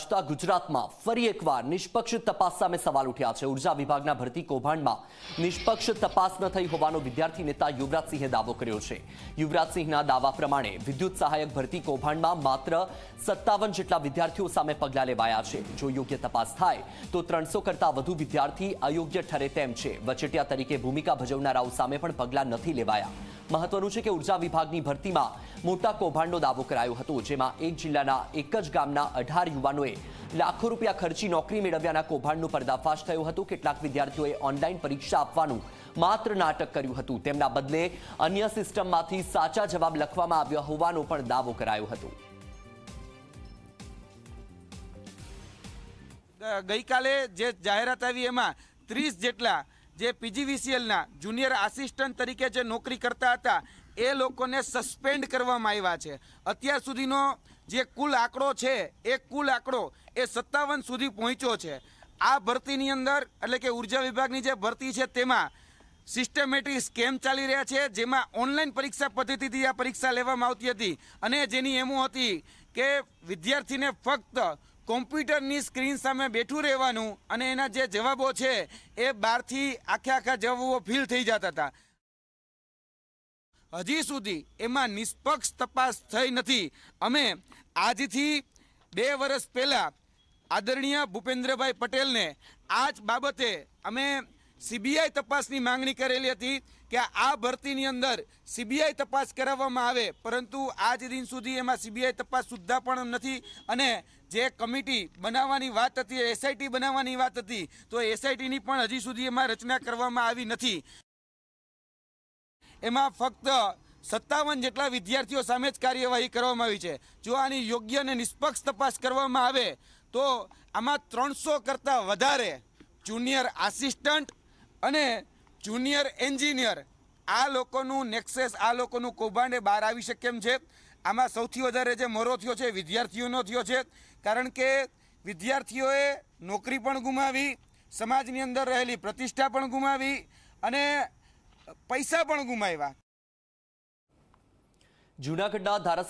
ગાજતા ગુજરાતમાં ફરી એકવાર નિષ્પક્ષ તપાસ સામે સવાલ ઉઠ્યા છે. ઊર્જા વિભાગના ભરતી કૌભાંડમાં નિષ્પક્ષ તપાસ ન થઈ હોવાનો વિદ્યાર્થી નેતા યુવરાજસિંહે દાવો કર્યો છે. યુવરાજસિંહના દાવા પ્રમાણે વિદ્યુત સહાયક ભરતી કૌભાંડમાં માત્ર સત્તાવન જેટલા વિદ્યાર્થીઓ સામે પગલાં લેવાયા છે. જો યોગ્ય તપાસ થાય, તો ત્રણસો કરતા વધુ વિદ્યાર્થી અયોગ્ય ઠરે તેમ છે. વચેટિયા તરીકે ભૂમિકા ભજવનારાઓ સામે પણ પગલાં નથી લેવાયા. મહત્વનું છે કે ઊર્જા વિભાગની ભરતીમાં મોટા કૌભાંડનો દાવો કરાયો હતો, જેમાં એક જિલ્લાના એક જ ગામના અઢાર યુવાનોએ લાખો રૂપિયા ખર્ચી નોકરી મેળવ્યાના કૌભાંડનો પર્દાફાશ થયો હતો. કેટલાક વિદ્યાર્થીઓએ ઓનલાઈન પરીક્ષા આપવાનું માત્ર નાટક કર્યું હતું. તેમના બદલે અન્ય સિસ્ટમમાંથી સાચા જવાબ લખવામાં આવ્યા હોવાનો પણ દાવો કરાયો હતો. ગઈકાલે જે જાહેરાત આવી એમાં ત્રીસ જેટલા જે પીજીવીસીએલના જુનિયર આસિસ્ટન્ટ તરીકે જે નોકરી કરતા હતા, એ લોકોને સસ્પેન્ડ કરવામાં આવ્યા છે. અત્યાર સુધીનો જે કુલ આંકડો છે, એ કુલ આંકડો એ સત્તાવન સુધી પહોંચ્યો છે. આ ભરતીની અંદર, એટલે કે ઊર્જા વિભાગની જે ભરતી છે, તેમાં સિસ્ટમેટિક સ્કેમ ચાલી રહ્યા છે, જેમાં ઓનલાઈન પરીક્ષા પદ્ધતિથી આ પરીક્ષા લેવામાં આવતી હતી. અને જેની એમો હતી કે વિદ્યાર્થીને ફક્ત કોમ્પ્યુટરની સ્ક્રીન સામે બેઠું રહેવાનું અને એના જે જવાબો છે એ બહારથી આખે આખા જવાબો ફિલ થઈ જતા હતા. હજી સુધી એમાં નિષ્પક્ષ તપાસ થઈ નથી. અમે આજથી બે વર્ષ પહેલાં આદરણીય ભૂપેન્દ્રભાઈ પટેલને આ જ બાબતે અમે સીબીઆઈ તપાસની માંગણી કરેલી હતી કે આ ભરતીની અંદર સીબીઆઈ તપાસ કરાવવામાં આવે, પરંતુ આજ દિન સુધી એમાં સીબીઆઈ તપાસ સુદ્ધા પણ નથી અને જે કમિટી બનાવવાની વાત હતી, એસઆઈટી બનાવવાની વાત હતી, તો એસઆઈટીની પણ હજી સુધી એમાં રચના કરવામાં આવી નથી. એમાં ફક્ત સત્તાવન જેટલા વિદ્યાર્થીઓ સામે જ કાર્યવાહી કરવામાં આવી છે. જો આની યોગ્ય અને નિષ્પક્ષ તપાસ કરવામાં આવે, તો આમાં ત્રણસો કરતાં વધારે જુનિયર આસિસ્ટન્ટ અને જુનિયર એન્જિનિયર, આ લોકોનું નેક્સેસ, આ લોકોનું કૌભાંડ બહાર આવી શકે એમ છે? આમાં સૌથી વધારે જે મોરો થયો છે વિદ્યાર્થીઓનો થયો છે. કારણ કે વિદ્યાર્થીઓએ નોકરી પણ ગુમાવી, સમાજની અંદર રહેલી પ્રતિષ્ઠા પણ ગુમાવી અને પૈસા પણ ગુમાવ્યા. જૂનાગઢના ધારાસભ્ય